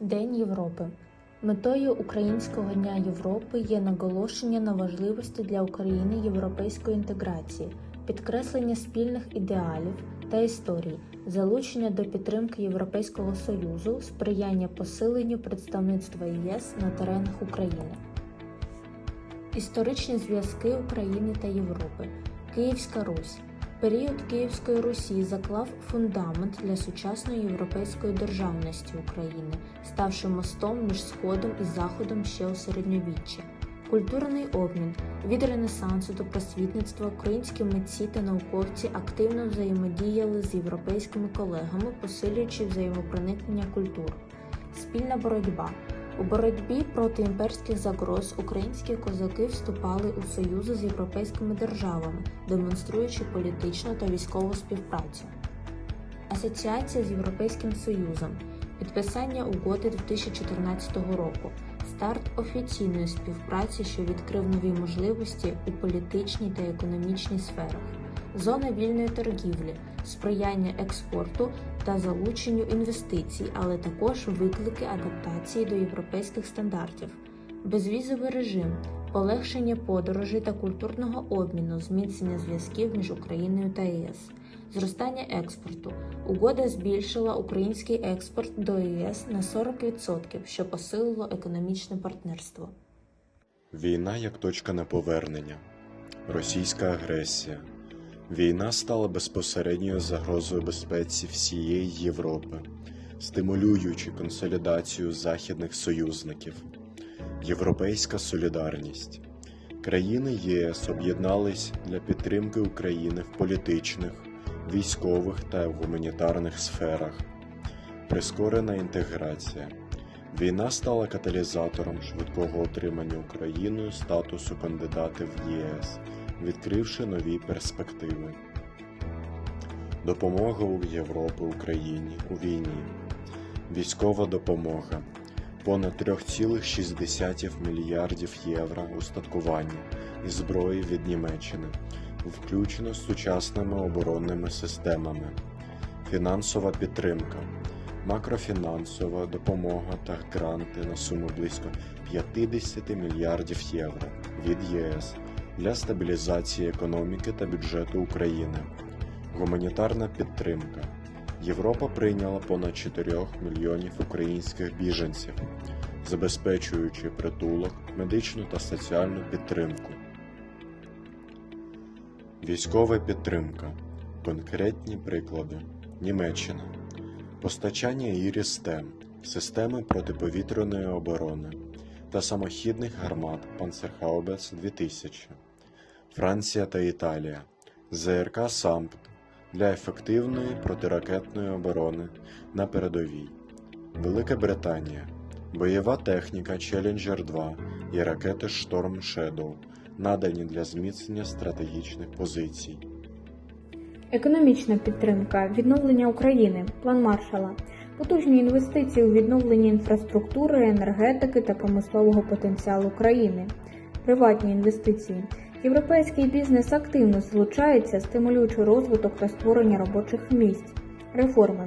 День Європи. Метою Українського дня Європи є наголошення на важливості для України європейської інтеграції, підкреслення спільних ідеалів та історій, залучення до підтримки Європейського Союзу, сприяння посиленню представництва ЄС на теренах України. Історичні зв'язки України та Європи. Київська Русь. Період Київської Русі заклав фундамент для сучасної європейської державності України, ставши мостом між Сходом і Заходом ще у середньовіччі. Культурний обмін від Ренесансу до просвітництва українські митці та науковці активно взаємодіяли з європейськими колегами, посилюючи взаємопроникнення культур. Спільна боротьба у боротьбі проти імперських загроз українські козаки вступали у союзи з європейськими державами, демонструючи політичну та військову співпрацю. Асоціація з Європейським Союзом, підписання угоди 2014 року, старт офіційної співпраці, що відкрив нові можливості у політичній та економічній сферах, зона вільної торгівлі, сприяння експорту та залученню інвестицій, але також виклики адаптації до європейських стандартів, безвізовий режим, полегшення подорожей та культурного обміну, зміцнення зв'язків між Україною та ЄС, зростання експорту. Угода збільшила український експорт до ЄС на 40%, що посилило економічне партнерство. Війна як точка неповернення, російська агресія. Війна стала безпосередньою загрозою безпеці всієї Європи, стимулюючи консолідацію західних союзників. Європейська солідарність. Країни ЄС об'єднались для підтримки України в політичних, військових та гуманітарних сферах. Прискорена інтеграція. Війна стала каталізатором швидкого отримання Україною статусу кандидата в ЄС, відкривши нові перспективи. Допомога у Європи Україні у війні. Військова допомога. Понад 3,6 мільярдів євро устаткування і зброї від Німеччини, включно з сучасними оборонними системами. Фінансова підтримка макрофінансова допомога та гранти на суму близько 50 мільярдів євро від ЄС для стабілізації економіки та бюджету України, гуманітарна підтримка. Європа прийняла понад 4 мільйонів українських біженців, забезпечуючи притулок, медичну та соціальну підтримку. Військова підтримка. Конкретні приклади. Німеччина. Постачання ІРІС-Т, системи протиповітряної оборони та самохідних гармат Панцерхаубец 2000, Франція та Італія, ЗРК САМПТ для ефективної протиракетної оборони на передовій, Велика Британія, бойова техніка Challenger 2 і ракети Storm Shadow, надані для зміцнення стратегічних позицій. Економічна підтримка, відновлення України, план Маршала, потужні інвестиції у відновлення інфраструктури, енергетики та промислового потенціалу країни, приватні інвестиції. Європейський бізнес активно залучається, стимулюючи розвиток та створення робочих місць, реформи.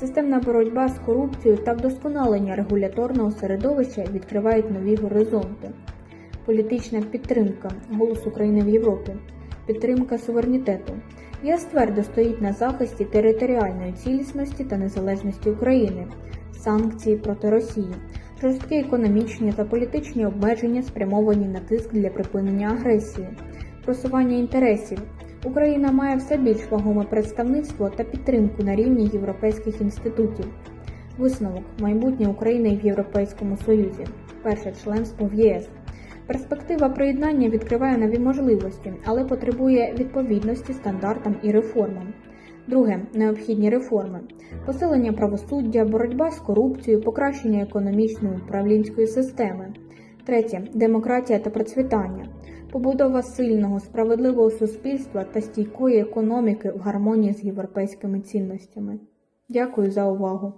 Системна боротьба з корупцією та вдосконалення регуляторного середовища відкривають нові горизонти. Політична підтримка, голос України в Європі, підтримка суверенітету. ЄС твердо стоїть на захисті територіальної цілісності та незалежності України, санкції проти Росії, жорсткі економічні та політичні обмеження спрямовані на тиск для припинення агресії, просування інтересів. Україна має все більш вагоме представництво та підтримку на рівні європейських інститутів. Висновок майбутнє України в Європейському Союзі, перше членство в ЄС. Перспектива приєднання відкриває нові можливості, але потребує відповідності стандартам і реформам. Друге необхідні реформи: посилення правосуддя, боротьба з корупцією, покращення економічної управлінської системи. Третє демократія та процвітання, побудова сильного, справедливого суспільства та стійкої економіки в гармонії з європейськими цінностями. Дякую за увагу!